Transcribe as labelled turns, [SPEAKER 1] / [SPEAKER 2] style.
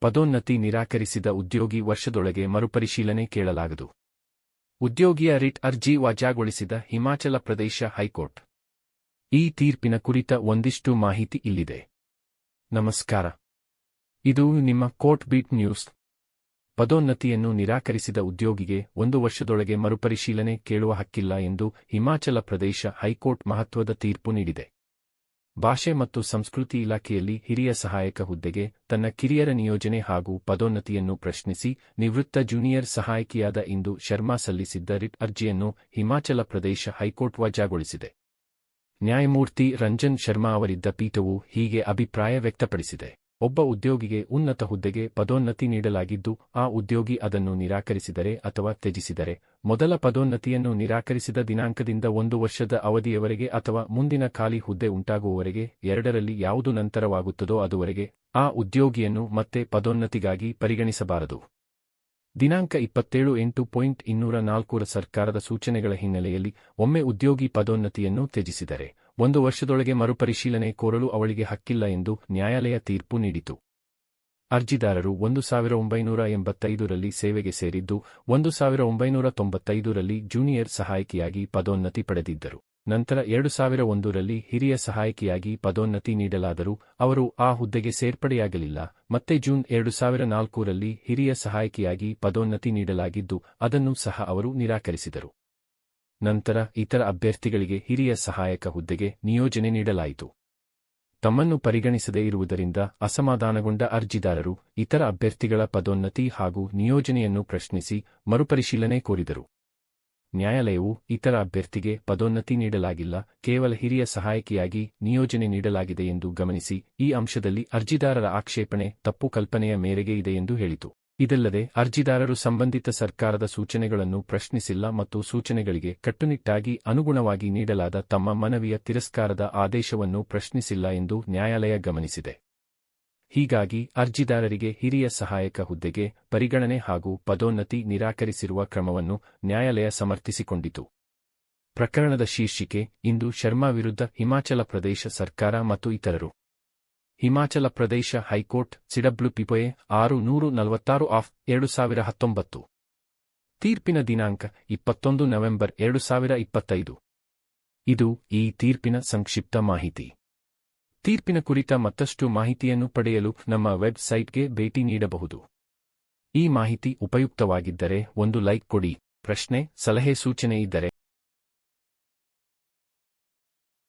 [SPEAKER 1] ಪದೋನ್ನತಿ ನಿರಾಕರಿಸಿದ ಉದ್ಯೋಗಿ ವರ್ಷದೊಳಗೆ ಮರುಪರಿಶೀಲನೆ ಕೇಳಲಾಗದು. ಉದ್ಯೋಗಿಯ ರಿಟ್ ಅರ್ಜಿ ವಜಾಗೊಳಿಸಿದ ಹಿಮಾಚಲ ಪ್ರದೇಶ ಹೈಕೋರ್ಟ್. ಈ ತೀರ್ಪಿನ ಕುರಿತ ಒಂದಿಷ್ಟು ಮಾಹಿತಿ ಇಲ್ಲಿದೆ. ನಮಸ್ಕಾರ. ಇದು ನಿಮ್ಮ ಕೋರ್ಟ್ ಬೀಟ್ ನ್ಯೂಸ್. ಪದೋನ್ನತಿಯನ್ನು ನಿರಾಕರಿಸಿದ ಉದ್ಯೋಗಿಗೆ ಒಂದು ವರ್ಷದೊಳಗೆ ಮರುಪರಿಶೀಲನೆ ಕೇಳುವ ಹಕ್ಕಿಲ್ಲ ಎಂದು ಹಿಮಾಚಲ ಪ್ರದೇಶ ಹೈಕೋರ್ಟ್ ಮಹತ್ವದ ತೀರ್ಪು ನೀಡಿದೆ. ಭಾಷೆ ಮತ್ತು ಸಂಸ್ಕೃತಿ ಇಲಾಖೆಯಲ್ಲಿ ಹಿರಿಯ ಸಹಾಯಕ ಹುದ್ದೆಗೆ ತನ್ನ ಕಿರಿಯರ ನಿಯೋಜನೆ ಹಾಗೂ ಪದೋನ್ನತಿಯನ್ನು ಪ್ರಶ್ನಿಸಿ, ನಿವೃತ್ತ ಜೂನಿಯರ್ ಸಹಾಯಕಿಯಾದ ಇಂದು ಶರ್ಮಾ ಸಲ್ಲಿಸಿದ್ದ ರಿಟ್ ಅರ್ಜಿಯನ್ನು ಹಿಮಾಚಲ ಪ್ರದೇಶ ಹೈಕೋರ್ಟ್ ವಜಾಗೊಳಿಸಿದೆ. ನ್ಯಾಯಮೂರ್ತಿ ರಂಜನ್ ಶರ್ಮಾ ಅವರಿದ್ದ ಪೀಠವು ಹೀಗೆ ಅಭಿಪ್ರಾಯ ವ್ಯಕ್ತಪಡಿಸಿದೆ. ಒಬ್ಬ ಉದ್ಯೋಗಿಗೆ ಉನ್ನತ ಹುದ್ದೆಗೆ ಪದೋನ್ನತಿ ನೀಡಲಾಗಿದ್ದು, ಆ ಉದ್ಯೋಗಿ ಅದನ್ನು ನಿರಾಕರಿಸಿದರೆ ಅಥವಾ ತ್ಯಜಿಸಿದರೆ, ಮೊದಲ ಪದೋನ್ನತಿಯನ್ನು ನಿರಾಕರಿಸಿದ ದಿನಾಂಕದಿಂದ ಒಂದು ವರ್ಷದ ಅವಧಿಯವರೆಗೆ ಅಥವಾ ಮುಂದಿನ ಖಾಲಿ ಹುದ್ದೆ ಉಂಟಾಗುವವರೆಗೆ ಎರಡರಲ್ಲಿ ಯಾವುದು ನಂತರವಾಗುತ್ತದೋ ಅದುವರೆಗೆ ಆ ಉದ್ಯೋಗಿಯನ್ನು ಮತ್ತೆ ಪದೋನ್ನತಿಗಾಗಿ ಪರಿಗಣಿಸಬಾರದು. ದಿನಾಂಕ ಇಪ್ಪತ್ತೇಳು ಎಂಟು ಪಾಯಿಂಟ್ ಇನ್ನೂರ ನಾಲ್ಕೂರ ಸರ್ಕಾರದ ಸೂಚನೆಗಳ ಹಿನ್ನೆಲೆಯಲ್ಲಿ ಒಮ್ಮೆ ಉದ್ಯೋಗಿ ಪದೋನ್ನತಿಯನ್ನು ತ್ಯಜಿಸಿದರೆ ಒಂದು ವರ್ಷದೊಳಗೆ ಮರುಪರಿಶೀಲನೆ ಕೋರಲು ಅವಳಿಗೆ ಹಕ್ಕಿಲ್ಲ ಎಂದು ನ್ಯಾಯಾಲಯ ತೀರ್ಪು ನೀಡಿತು. ಅರ್ಜಿದಾರರು ಒಂದು ಸಾವಿರ ಒಂಬೈನೂರ ಎಂಬತ್ತೈದರಲ್ಲಿ ಸೇವೆಗೆ ಸೇರಿದ್ದು, ಒಂದು ಸಾವಿರ ಒಂಬೈನೂರ ತೊಂಬತ್ತೈದರಲ್ಲಿ ಜೂನಿಯರ್ ಸಹಾಯಕಿಯಾಗಿ ಪದೋನ್ನತಿ ಪಡೆದಿದ್ದರು. ನಂತರ ಎರಡು ಸಾವಿರ ಒಂದರಲ್ಲಿ ಹಿರಿಯ ಸಹಾಯಕಿಯಾಗಿ ಪದೋನ್ನತಿ ನೀಡಲಾದರೂ ಅವರು ಆ ಹುದ್ದೆಗೆ ಸೇರ್ಪಡೆಯಾಗಲಿಲ್ಲ. ಮತ್ತೆ ಜೂನ್ ಎರಡು ಸಾವಿರ ನಾಲ್ಕರಲ್ಲಿ ಹಿರಿಯ ಸಹಾಯಕಿಯಾಗಿ ಪದೋನ್ನತಿ ನೀಡಲಾಗಿದ್ದು, ಅದನ್ನು ಸಹ ಅವರು ನಿರಾಕರಿಸಿದರು. ನಂತರ ಇತರ ಅಭ್ಯರ್ಥಿಗಳಿಗೆ ಹಿರಿಯ ಸಹಾಯಕ ಹುದ್ದೆಗೆ ನಿಯೋಜನೆ ನೀಡಲಾಯಿತು. ತಮ್ಮನ್ನು ಪರಿಗಣಿಸದೇ ಇರುವುದರಿಂದ ಅಸಮಾಧಾನಗೊಂಡ ಅರ್ಜಿದಾರರು ಇತರ ಅಭ್ಯರ್ಥಿಗಳ ಪದೋನ್ನತಿ ಹಾಗೂ ನಿಯೋಜನೆಯನ್ನು ಪ್ರಶ್ನಿಸಿ ಮರುಪರಿಶೀಲನೆ ಕೋರಿದರು. ನ್ಯಾಯಾಲಯವು ಇತರ ಅಭ್ಯರ್ಥಿಗೆ ಪದೋನ್ನತಿ ನೀಡಲಾಗಿಲ್ಲ, ಕೇವಲ ಹಿರಿಯ ಸಹಾಯಕಿಯಾಗಿ ನಿಯೋಜನೆ ನೀಡಲಾಗಿದೆ ಎಂದು ಗಮನಿಸಿ ಈ ಅಂಶದಲ್ಲಿ ಅರ್ಜಿದಾರರ ಆಕ್ಷೇಪಣೆ ತಪ್ಪು ಕಲ್ಪನೆಯ ಮೇರೆಗೆ ಇದೆ ಎಂದು ಹೇಳಿತು. ಇದಲ್ಲದೆ, ಅರ್ಜಿದಾರರು ಸಂಬಂಧಿತ ಸರ್ಕಾರದ ಸೂಚನೆಗಳನ್ನು ಪ್ರಶ್ನಿಸಿಲ್ಲ ಮತ್ತು ಸೂಚನೆಗಳಿಗೆ ಕಟ್ಟುನಿಟ್ಟಾಗಿ ಅನುಗುಣವಾಗಿ ನೀಡಲಾದ ತಮ್ಮ ಮನವಿಯ ತಿರಸ್ಕಾರದ ಆದೇಶವನ್ನು ಪ್ರಶ್ನಿಸಿಲ್ಲ ಎಂದು ನ್ಯಾಯಾಲಯ ಗಮನಿಸಿದೆ. ಹೀಗಾಗಿ, ಅರ್ಜಿದಾರರಿಗೆ ಹಿರಿಯ ಸಹಾಯಕ ಹುದ್ದೆಗೆ ಪರಿಗಣನೆ ಹಾಗೂ ಪದೋನ್ನತಿ ನಿರಾಕರಿಸಿರುವ ಕ್ರಮವನ್ನು ನ್ಯಾಯಾಲಯ ಸಮರ್ಥಿಸಿಕೊಂಡಿತು. ಪ್ರಕರಣದ ಶೀರ್ಷಿಕೆ, ಇಂದು ಶರ್ಮಾ ವಿರುದ್ಧ ಹಿಮಾಚಲ ಪ್ರದೇಶ ಸರ್ಕಾರ ಮತ್ತು ಇತರರು. ಹಿಮಾಚಲ ಪ್ರದೇಶ ಹೈಕೋರ್ಟ್ ಸಿಡಬ್ಲ್ಯೂಪಿಪೊಎ ಆರು ನೂರು ನಲವತ್ತಾರು ಆಫ್ ಎರಡು ಸಾವಿರ ಹತ್ತೊಂಬತ್ತು ತೀರ್ಪಿನ ದಿನಾಂಕ ಇಪ್ಪತ್ತೊಂದು ನವೆಂಬರ್ ಎರಡು ಸಾವಿರ ಇಪ್ಪತ್ತೈದು ಇದು ಈ ತೀರ್ಪಿನ ಸಂಕ್ಷಿಪ್ತ ಮಾಹಿತಿ. ತೀರ್ಪಿನ ಕುರಿತ ಮತ್ತಷ್ಟು ಮಾಹಿತಿಯನ್ನು ಪಡೆಯಲು ನಮ್ಮ ವೆಬ್ಸೈಟ್ಗೆ ಭೇಟಿ ನೀಡಬಹುದು. ಈ ಮಾಹಿತಿ ಉಪಯುಕ್ತವಾಗಿದ್ದರೆ ಒಂದು ಲೈಕ್ ಕೊಡಿ, ಪ್ರಶ್ನೆ, ಸಲಹೆ ಸೂಚನೆ ಇದ್ದರೆ